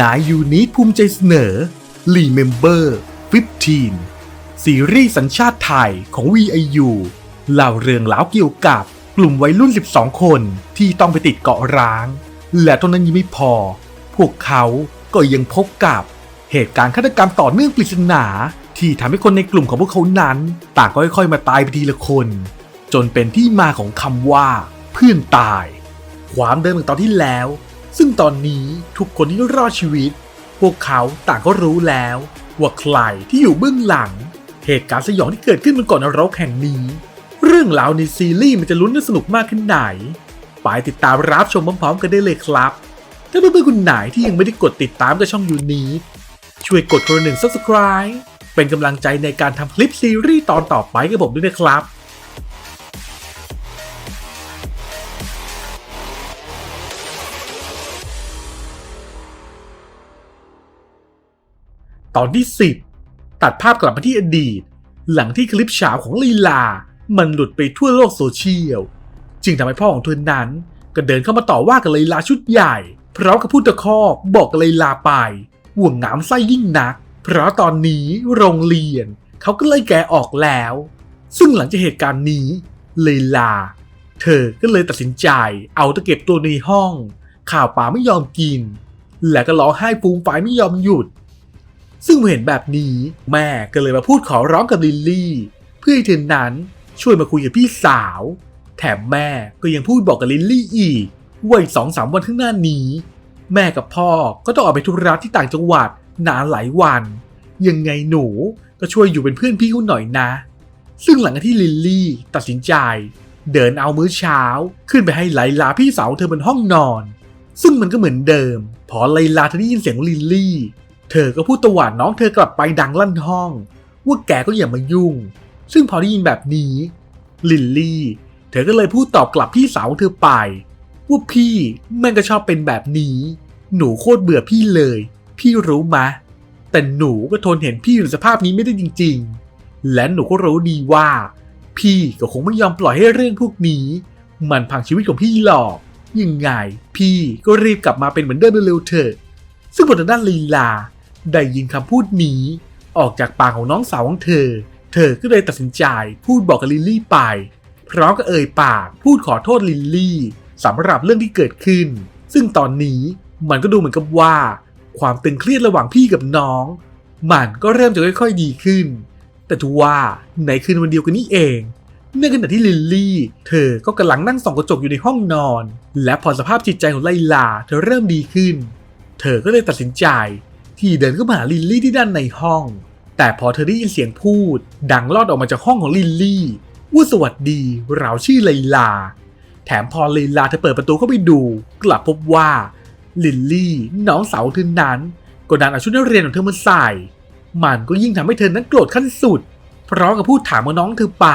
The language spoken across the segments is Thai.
นายยูนิตภูมิใจเสนอ Remember 15 ซีรีส์สัญชาติไทยของ VIU เล่าเรื่องราวเกี่ยวกับกลุ่มวัยรุ่น 12 คนที่ต้องไปติดเกาะร้าง และเท่านั้นยังไม่พอ พวกเขาก็ยังพบกับเหตุการณ์ฆาตกรรมต่อเนื่องปริศนาที่ทำให้คนในกลุ่มของพวกเขานั้น ต่างก็ค่อยๆมาตายไปทีละคน จนเป็นที่มาของคำว่า เพื่อนตาย ความเดิมเมือนตอนที่แล้ว ซึ่งตอนนี้ทุกคนที่รอดชีวิต พวกเขาต่างก็รู้แล้ว ว่าใครที่อยู่เบื้องหลัง เหตุการณ์สยองที่เกิดขึ้นบนเกาะนรกแห่งนี้ เรื่องราวในซีรีส์มันจะลุ้นและสนุกมากขึ้นไหนไปติดตามรับชมพร้อมๆกันได้เลยครับ ถ้าเพื่อนๆคุณไหนที่ยังไม่ได้กดติดตามกับช่องยูนี้ช่วยกดคนละหนึ่ง subscribe เป็นกำลังใจในการทำคลิปซีรีส์ตอนต่อไปกับผมด้วยนะครับ ตอนที่ 10 ตัดภาพกลับมาที่อดีต หลังที่คลิปเฉาของลีลา มันหลุดไปทั่วโลกโซเชียล จึงทำให้พ่อของเธอนั้น ก็เดินเข้ามาต่อว่ากับลีลาชุดใหญ่ พร้อมกับพูดตะคอกบอกกับลีลาไปห่วงหนามไส้ยิ่งนัก เพราะตอนนี้โรงเรียนเขาก็เลยแกออกแล้ว ซึ่งหลังจากเหตุการณ์นี้ลีลา เธอก็เลยตัดสินใจ เอาตะเก็บตัวในห้อง ข่าวป่าไม่ยอมกิน และก็ร้องไห้ฟูมไฟายไม่ยอมหยุด ซึ่งเมื่อเห็นแบบนี้แม่ก็เลยมาพูดขอร้องกับลิลลี่ เพื่อให้เธอนั้นช่วยมาคุยกับพี่สาว แถมแม่ก็ยังพูดบอกกับลิลลี่อีกว่าอีกสองสามวันข้างหน้านี้ แม่กับพ่อก็ต้องออกไปธุระที่ต่างจังหวัดนานหลายวัน ยังไงหนูก็ช่วยอยู่เป็นเพื่อนพี่เขาหน่อยนะ ซึ่งหลังจากที่ลิลลี่ตัดสินใจ เดินเอามื้อเช้า ขึ้นไปให้ไลลาพี่สาวเธอบนห้องนอน ซึ่งมันก็เหมือนเดิม พอไลลาเธอได้ยินเสียงลิลลี่ เธอก็พูดตวาดน้องเธอกลับไปดังลั่นห้อง ว่าแกก็อย่ามายุ่ง ซึ่งพอได้ยินแบบนี้ ลิลลี่ เธอก็เลยพูดตอบกลับพี่สาวของเธอไป ว่าพี่แม่งก็ชอบเป็นแบบนี้ หนูโคตรเบื่อพี่เลย พี่รู้มะ แต่หนูก็ทนเห็นพี่อยู่ในสภาพนี้ไม่ได้จริง ๆ และหนูก็รู้ดีว่า พี่ก็คงไม่ยอมปล่อยให้เรื่องพวกนี้ มันพังชีวิตของพี่หรอกยังไง พี่ก็รีบกลับมาเป็นเหมือนเดิมเร็วๆเถอะซึ่งบนทด้านลีลา ได้ยินคำพูดนี้ ออกจากปากของน้องสาวของเธอ เธอก็เลยตัดสินใจพูดบอกกับลิลลี่ไป พร้อมกับเอ่ยปากพูดขอโทษลิลลี่สำหรับเรื่องที่เกิดขึ้น ซึ่งตอนนี้มันก็ดูเหมือนกับว่า ความตึงเครียดระหว่างพี่กับน้อง มันก็เริ่มจะค่อยๆดีขึ้น แต่ทว่าในคืนวันเดียวกันนี้เองในขณะที่ลิลลี่ เธอก็กำลังนั่งส่องกระจกอยู่ในห้องนอน และพอสภาพจิตใจของไลลา เธอเริ่มดีขึ้น เธอก็เลยตัดสินใจ ที่เดินเข้ามาหาลิลลี่ที่ด้านในห้อง แต่พอเธอได้ยินเสียงพูด ดังลอดออกมาจากห้องของลิลลี่ว่าสวัสดี เราชื่อไลลา แถมพอไลลาเธอเปิดประตูเข้าไปดู กลับพบว่าลิลลี่น้องสาวเธอนั้น ก็ดันเอาชุดนักเรียนของเธอมาใส่ มันก็ยิ่งทำให้เธอนั้นโกรธขั้นสุด พร้อมกับพูดถามกับน้องเธอไป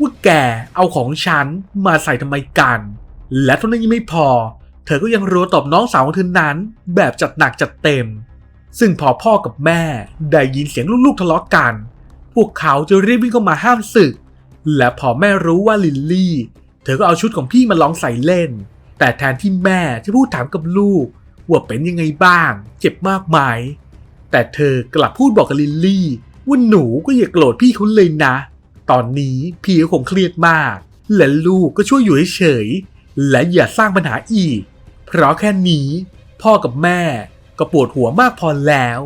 ว่าแกเอาของฉันมาใส่ทำไมกัน และเท่านั้นยังไม่พอ เธอก็ยังรัวตอบน้องสาวของเธอนั้น แบบจัดหนักจัดเต็ม ซึ่งพอพ่อกับแม่ได้ยินเสียงลูกๆทะเลาะกัน พวกเขาจะรีบวิ่งเข้ามาห้ามศึก และพอแม่รู้ว่าลิลลี่ เธอก็เอาชุดของพี่มาลองใส่เล่น แต่แทนที่แม่จะพูดถามกับลูก ว่าเป็นยังไงบ้าง เจ็บมากไหมแต่เธอกลับพูดบอกกับลิลลี่ว่าหนูก็อย่าโกรธพี่เขาเลยนะ ตอนนี้พี่ก็คงเครียดมาก และลูกก็ช่วยอยู่เฉยๆและอย่าสร้างปัญหาอีก เพราะแค่นี้ พ่อกับแม่ ก็ปวดหัวมากพอแล้ว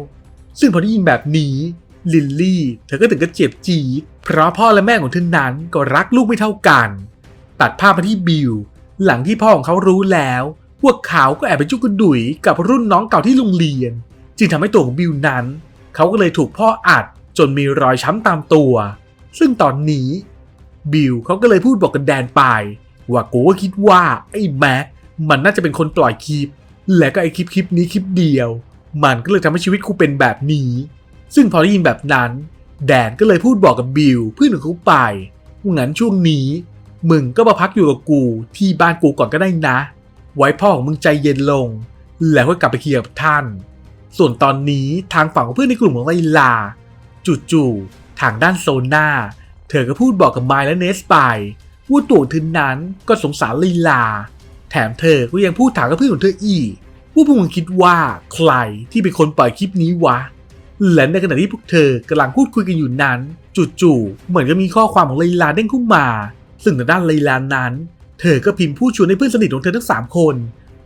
ซึ่งพอได้ยินแบบนี้ ลิลลี่ เธอก็ถึงกับเจ็บจี๊ดเพราะพ่อและแม่ของเธอนั้นก็รักลูกไม่เท่ากัน ตัดภาพมาที่บิลหลังที่พ่อของเขารู้แล้วว่าเขาก็แอบไปจุกกระดุยกับรุ่นน้องเก่าที่โรงเรียน จึงทำให้ตัวของบิลนั้น เขาก็เลยถูกพ่ออัดจนมีรอยช้ำตามตัว ซึ่งตอนนี้บิลเขาก็เลยพูดบอกกับแดนไป ว่ากูก็คิดว่าไอ้แม็กมันน่าจะเป็นคนปล่อยคลิป และก็ไอคลิปคลิปนี้คลิปเดียว มันก็เลยทำให้ชีวิตกูเป็นแบบนี้ ซึ่งพอได้ยินแบบนั้น แดนก็เลยพูดบอกกับบิลเพื่อนของเขาไปงั้นช่วงนี้ มึงก็มาพักอยู่กับกูที่บ้านกูก่อนก็ได้นะ ไว้พ่อของมึงใจเย็นลง แล้วก็กลับไปเคลียร์กับท่าน ส่วนตอนนี้ทางฝั่งของเพื่อนในกลุ่มของไลลาจู่ๆทางด้านโซน่าเธอก็พูดบอกกับไมล์และเนสไปว่าตัวเธอนั้นก็สงสารลีลา แถมเธอก็ยังพูดถามกับเพื่อนของเธออีกว่าพวกมึงคิดว่าใครที่เป็นคนปล่อยคลิปนี้วะ และในขณะที่พวกเธอกำลังพูดคุยกันอยู่นั้นจู่ๆเหมือนกับมีข้อความของไลลาเด้งขึ้นมา ซึ่งทางด้านไลลานั้น เธอก็พิมพ์ผู้ชวนให้เพื่อนสนิทของเธอทั้งสามคน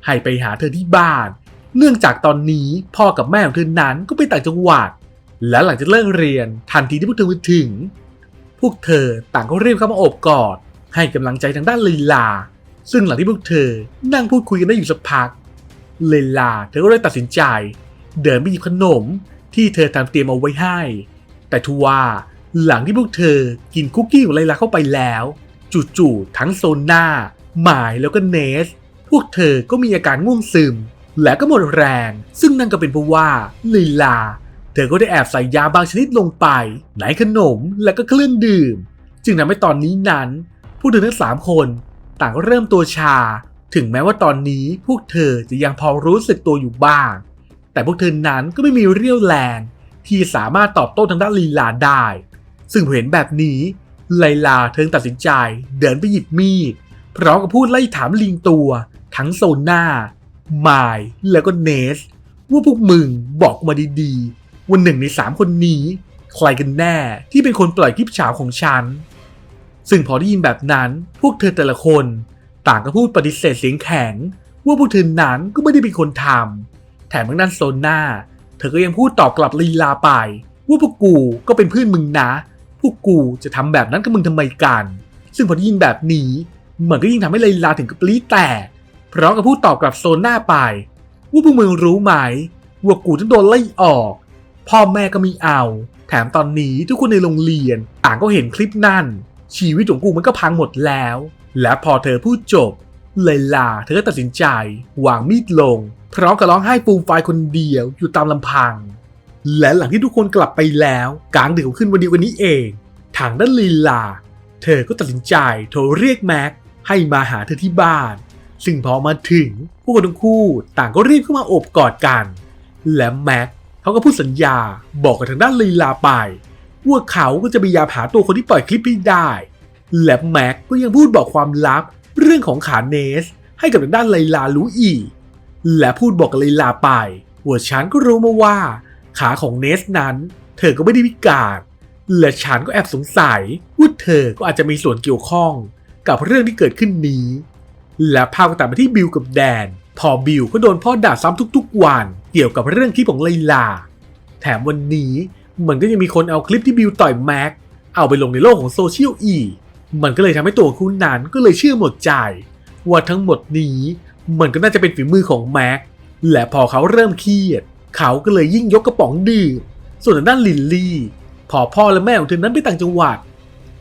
ให้ไปหาเธอที่บ้าน เนื่องจากตอนนี้พ่อกับแม่ของเธอนั้นก็ไปต่างจังหวัด และหลังจากเลิกเรียนทันทีที่พวกเธอมาถึง พวกเธอต่างก็รีบเข้ามาโอบกอด ให้กำลังใจทางด้านลีลา ซึ่งหลังที่พวกเธอนั่งพูดคุยกันได้อยู่สักพัก เลลาเธอก็เลยตัดสินใจ เดินไปหยิบขนมที่เธอทำเตรียมเอาไว้ให้ แต่ทว่าหลังที่พวกเธอกินคุกกี้ของไลลาเข้าไปแล้วจู่ๆทั้งโซน่าหมายแล้วก็เนส พวกเธอก็มีอาการง่วงซึม และก็หมดแรง ซึ่งนั่นก็เป็นเพราะว่าลีลา เธอก็ได้แอบใส่ยาบางชนิดลงไปในขนมและก็เครื่องดื่ม จึงทำให้ตอนนี้นั้น ผู้เธอทั้งสามคน ต่างเริ่มตัวชา ถึงแม้ว่าตอนนี้พวกเธอจะยังพอรู้สึกตัวอยู่บ้าง แต่พวกเธอนั้นก็ไม่มีเรี่ยวแรง ที่สามารถตอบโต้ทางด้านลีลาได้ ซึ่งเห็นแบบนี้ไลลาเธอตัดสินใจเดินไปหยิบมีดพร้อมกับพูดไล่ถามลิงตัวทั้งโซน่ามายแล้วก็เนส ว่าพวกมึงบอกมาดีๆว่าหนึ่งในสามคนนี้ ใครกันแน่ที่เป็นคนปล่อยคลิปเฉาของฉัน ซึ่งพอได้ยินแบบนั้นพวกเธอแต่ละคน ต่างก็พูดปฏิเสธเสียงแข็ง ว่าพวกเธอนั้นก็ไม่ได้เป็นคนทำแถมทางด้านโซน่าเธอก็ยังพูดตอบกลับลีลาไป ว่าพวกกูก็เป็นเพื่อนมึงนะ พวกกูจะทำแบบนั้นกับมึงทำไมกัน ซึ่งพอได้ยินแบบนี้มันก็ยิ่งทำให้ลีลาถึงกับปลีแตกพร้อมกับพูดตอบกลับโซน่าไป ว่าพวกมึงรู้ไหมว่ากูต้องโดนไล่ออก พ่อแม่ก็มีเอา แถมตอนนี้ทุกคนในโรงเรียนต่างก็เห็นคลิปนั่น ชีวิตของกูมันก็พังหมดแล้ว และพอเธอพูดจบเลลาเธอก็ตัดสินใจวางมีดลง พร้อมกับร้องไห้ฟูมไฟคนเดียวอยู่ตามลำพัง และหลังที่ทุกคนกลับไปแล้วกลางดึกขึ้นวันเดียวกันนี้เอง ทางด้านลีลา เธอก็ตัดสินใจโทรเรียกแม็กให้มาหาเธอที่บ้าน ซึ่งพอมาถึงพวกเขาทั้งคู่ต่างก็รีบเข้ามาโอบกอดกัน และแม็กเขาก็พูดสัญญาบอกกับทางด้านลีลาไป ว่าเขาก็จะพยายามหาตัวคนที่ปล่อยคลิปให้ได้ และแม็กก็ยังพูดบอกความลับเรื่องของขาเนส ให้กับทางด้านไลลารู้อีก และพูดบอกกับไลลาไปว่าฉันก็รู้มาว่า ขาของเนสนั้น เธอก็ไม่ได้พิการ และฉันก็แอบสงสัยว่าเธอก็อาจจะมีส่วนเกี่ยวข้องกับเรื่องที่เกิดขึ้นนี้ และภาพก็ตัดมาที่บิลกับแดน พอบิลก็โดนพ่อด่าซ้ำทุกๆวัน เกี่ยวกับเรื่องคลิปของไลลา แถมวันนี้ มันก็ยังมีคนเอาคลิปที่บิลต่อยแม็กเอาไปลงในโลกของโซเชียลอีก มันก็เลยทำให้ตัวคุณนั้นก็เลยเชื่อหมดใจ ว่าทั้งหมดนี้มันก็น่าจะเป็นฝีมือของแม็ก และพอเขาเริ่มเครียด เขาก็เลยยิ่งยกกระป๋องดื่ม ส่วนด้านลินลี่ พอพ่อและแม่ของเธอนั้นไปต่างจังหวัด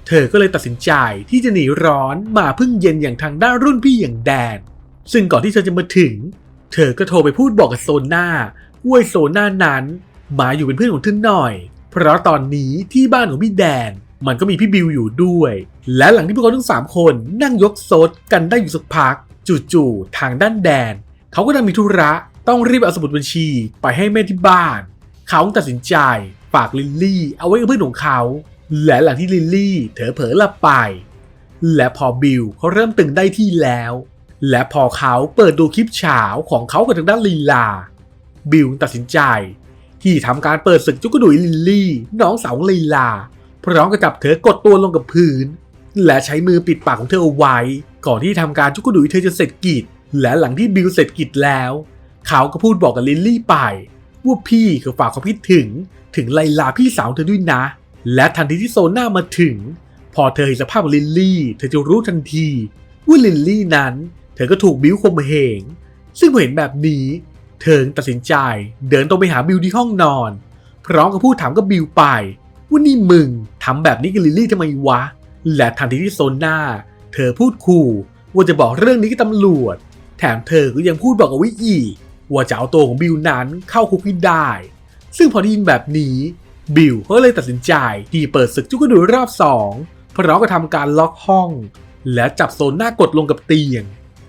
เธอก็เลยตัดสินใจที่จะหนีร้อนมาพึ่งเย็นอย่างทางด้านรุ่นพี่อย่างแดน ซึ่งก่อนที่เธอจะมาถึง เธอก็โทรไปพูดบอกกับโซน่าว่าโซน่านั้น มาอยู่เป็นเพื่อนของเธอหน่อย เพราะตอนนี้ที่บ้านของพี่แดน มันก็มีพี่บิวอยู่ด้วย และหลังที่พวกเขาทั้งสามคนนั่งยกโซดกันได้อยู่สักพัก จู่ๆทางด้านแดน เขาก็ดันมีธุระต้องรีบเอาสมุดบัญชี ไปให้แม่ที่บ้าน เขาตัดสินใจฝากลิลลี่เอาไว้กับเพื่อนของเขา และหลังที่ลิลลี่เธอเผลอหลับไป และพอบิลเขาเริ่มตึงได้ที่แล้ว และพอเขาเปิดดูคลิปเฉาของเขากับทางด้านลีลา บิลตัดสินใจ ที่ทำการเปิดศึกจุกดุยลิลลี่น้องสาวลีลา พร้อมกับจับเธอกดตัวลงกับพื้น และใช้มือปิดปากของเธอเอาไว้ ก่อนที่ทำการจุกดุยเธอจะเสร็จกิจ และหลังที่บิลเสร็จกิจแล้ว เขาก็พูดบอกกับลิลลี่ไป ว่าพี่คือฝากความคิดถึง ถึงไลลาพี่สาวเธอด้วยนะ และทันทีที่โซน่ามาถึง พอเธอเห็นสภาพลิลลี่ เธอจะรู้ทันทีว่าลิลลี่นั้น เธอก็ถูกบิวข่มเหงซึ่งพอเห็นแบบนี้ เธอตัดสินใจเดินตรงไปหาบิวที่ห้องนอน พร้อมกับพูดถามกับบิวไปว่านี่มึงทำแบบนี้กับลิลลี่ทำไมวะ และทันทีที่โซน่าเธอพูดขู่ว่าจะบอกเรื่องนี้กับตำรวจ แถมเธอก็ยังพูดบอกเอาไว้อีว่าจะเอาตัวของบิวนั้นเข้าคุกให้ได้ ซึ่งพอได้ยินแบบนี้บิลก็เลยตัดสินใจที่เปิดศึกจุกกระดุยรอบสองพร้อมกับทำการล็อกห้อง และจับโซน่ากดลงกับเตียง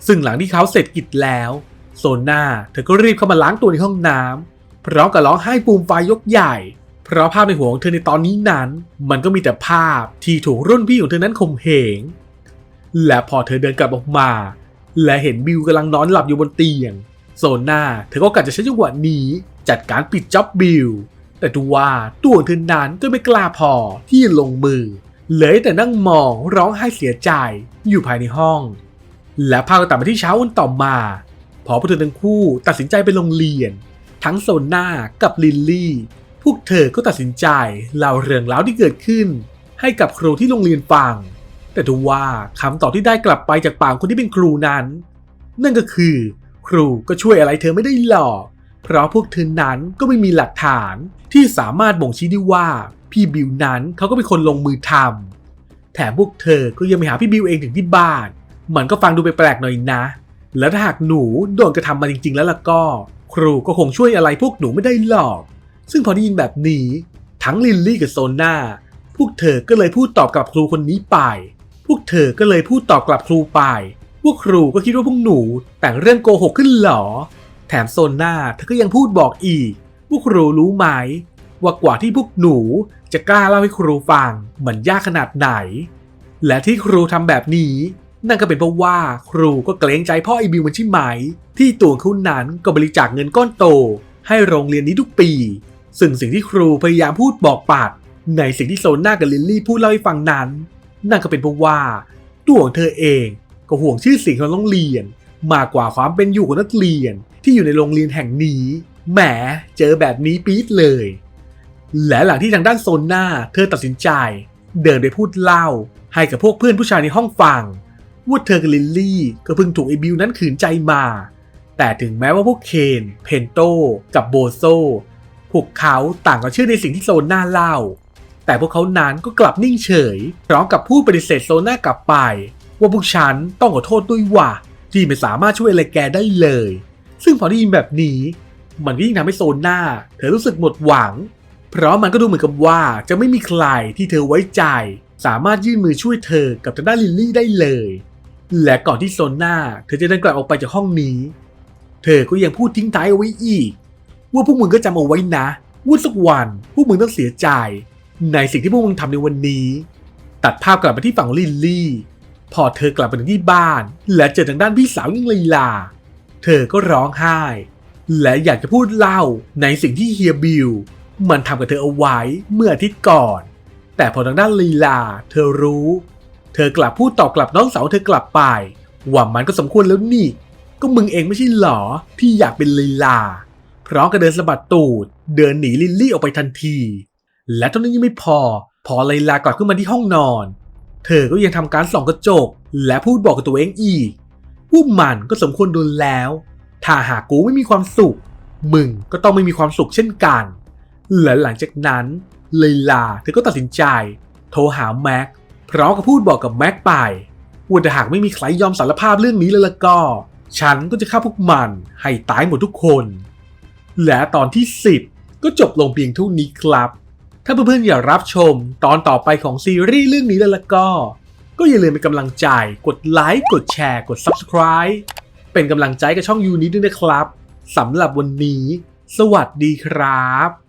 ซึ่งหลังที่เขาเสร็จกิจแล้ว โซน่าเธอก็รีบเข้ามาล้างตัวในห้องน้ำพร้อมกับร้องไห้ปูมไฟยกใหญ่ เพราะภาพในหัวของเธอในตอนนี้นั้น มันก็มีแต่ภาพที่ถูกรุ่นพี่ของเธอนั้นข่มเหง และพอเธอเดินกลับออกมา และเห็นบิวกำลังนอนหลับอยู่บนเตียง โซน่าเธอก็กะจะใช้จังหวะนี้จัดการปิดจ็อบบิลแต่ดูว่าตัวของเธอนั้นก็ไม่กล้าพอที่จะลงมือ เลยแต่นั่งมองร้องไห้เสียใจอยู่ภายในห้อง และพากันตัดมาที่เช้าวันต่อมา พอพวกเธอทั้งคู่ตัดสินใจไปโรงเรียน ทั้งโซน่ากับลิลลี่ พวกเธอก็ตัดสินใจเล่าเรื่องราวที่เกิดขึ้น ให้กับครูที่โรงเรียนฟัง แต่ดูว่าคำตอบที่ได้กลับไปจากปากคนที่เป็นครูนั้น นั่นก็คือ ครูก็ช่วยอะไรเธอไม่ได้หรอก เพราะพวกเธอนั้นก็ไม่มีหลักฐานที่สามารถบ่งชี้ได้ว่าพี่บิวนั้นเขาก็เป็นคนลงมือทำแถมพวกเธอก็ยังไปหาพี่บิวเองถึงที่บ้าน เหมันก็ฟังดูปแปลกๆหน่อยนะ แล้วถ้าหากหนูโดนกระทำมาจริง ๆ แล้วล่ะก็ ครูก็คงช่วยอะไรพวกหนูไม่ได้หรอก ซึ่งพอได้ยินแบบนี้ ทั้งลินลี่กับโซน่าพวกเธอก็เลยพูดตอบกลับครูคนนี้ไป พวกเธอก็เลยพูดตอบกลับครูไป พวกครูก็คิดว่าพวกหนูแต่งเรื่องโกหกขึ้นหรอ แถมโซน่าเธอก็ยังพูดบอกอีก พวกครูรู้ไหมว่ากว่าที่พวกหนูจะกล้าเล่าให้ครูฟังมันยากขนาดไหน และที่ครูทำแบบนี้ นั่นก็เป็นเพราะว่าครูก็เกรงใจพ่อไอบิวมันใช่ไหม ที่ตัวเขานั้นก็บริจาคเงินก้อนโต ให้โรงเรียนนี้ทุกปี ซึ่งสิ่งที่ครูพยายามพูดบอกปัดในสิ่งที่โซน่ากับลิลลี่พูดเล่าให้ฟังนั้น นั่นก็เป็นเพราะว่าตัวของเธอเองก็ห่วงชื่อเสียงของโรงเรียน มากกว่าความเป็นอยู่ของนักเรียนที่อยู่ในโรงเรียนแห่งนี้แหมเจอแบบนี้ปี๊ดเลย และหลังที่ทางด้านโซนหน้าเธอตัดสินใจ เดินไปพูดเล่าให้กับพวกเพื่อนผู้ชายในห้องฟัง ว่าเธอกับลิลลี่ก็เพิ่งถูกไอบิวนั้นขืนใจมา แต่ถึงแม้ว่าพวกเคน เพนโต กับโบโซ พวกเขาต่างก็เชื่อในสิ่งที่โซน่าเล่า แต่พวกเขานั้นก็กลับนิ่งเฉย พร้อมกับพูดปฏิเสธโซน่ากลับไป ว่าพวกฉันต้องขอโทษด้วยว่าที่ไม่สามารถช่วยอะไรแกได้เลย ซึ่งพอได้ยินแบบนี้ มันก็ยิ่งทำให้โซน่าเธอรู้สึกหมดหวัง เพราะมันก็ดูเหมือนกับว่าจะไม่มีใครที่เธอไว้ใจ สามารถยื่นมือช่วยเธอกับทางด้านลิลลี่ได้เลย และก่อนที่โซน่าเธอจะเดินกลับออกไปจากห้องนี้ เธอก็ยังพูดทิ้งท้ายเอาไว้อีก ว่าพวกมึงก็จำเอาไว้นะว่าสักวันพวกมึงต้องเสียใจ ในสิ่งที่พวกมึงทำในวันนี้ ตัดภาพกลับมาที่ฝั่งลิลลี่ พอเธอกลับมาถึงที่บ้าน และเจอทางด้านพี่สาวยิ่งลีลา เธอก็ร้องไห้ และอยากจะพูดเล่าในสิ่งที่เฮียบิลมันทำกับเธอเอาไว้เมื่ออาทิตย์ก่อน แต่พอทางด้านลีลา เธอรู้ เธอกลับพูดตอบกลับน้องสาวเธอกลับไป ว่ามันก็สมควรแล้วนี่ ก็มึงเองไม่ใช่หรอที่อยากเป็นลีลาพร้อมกับเดินสะบัดตูด เดินหนีลิลลี่ออกไปทันที และเท่านั้นยังไม่พอ พอลีลากลับขึ้นมาที่ห้องนอน เธอก็ยังทำการส่องกระจก และพูดบอกกับตัวเองอีกว่ามันก็สมควรโดนแล้ว ถ้าหากกูไม่มีความสุข มึงก็ต้องไม่มีความสุขเช่นกันและหลังจากนั้นเลยลาเธอก็ตัดสินใจ โทรหาแม็ก พร้อมกับพูดบอกกับแม็กไปว่าถ้าหากไม่มีใครยอมสารภาพเรื่องนี้เลยละก็ ฉันก็จะฆ่าพวกมันให้ตายหมดทุกคน และตอนที่ 10 ก็จบลงเพียงเท่านี้ครับ ถ้าเพื่อนๆอยากรับชมตอนต่อไปของซีรีส์เรื่องนี้แล้วละก็ ก็อย่าลืมเป็นกำลังใจ กดไลค์ กดแชร์ กด Subscribe เป็นกำลังใจกับช่องยูนี้ด้วยนะครับสำหรับวันนี้ สวัสดีครับ